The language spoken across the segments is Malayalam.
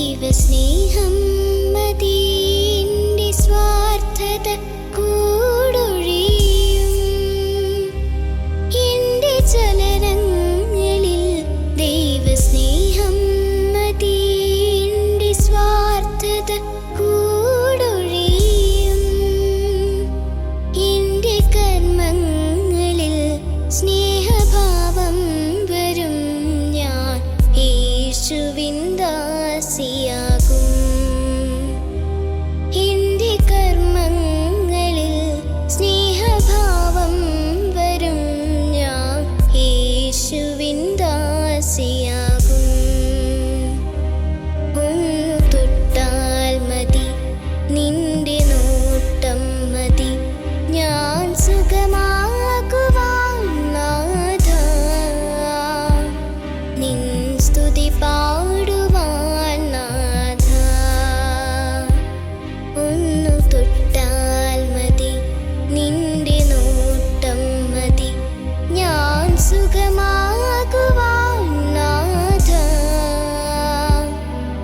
ദൈവസ്നേഹം മതീന്റെ സ്വാർത്ഥത സ്തുതി പാടുവാൻ നാഥ. ഒന്നു തൊട്ടാൽ മതി നിന്റെ നോട്ടം മതി. ഞാൻ സുഖമാകുവാൻ നാഥ.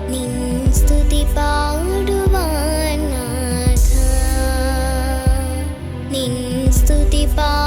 നിൻ സ്തുതി പാടുവാൻ നാഥ. നിൻ സ്തുതി പാ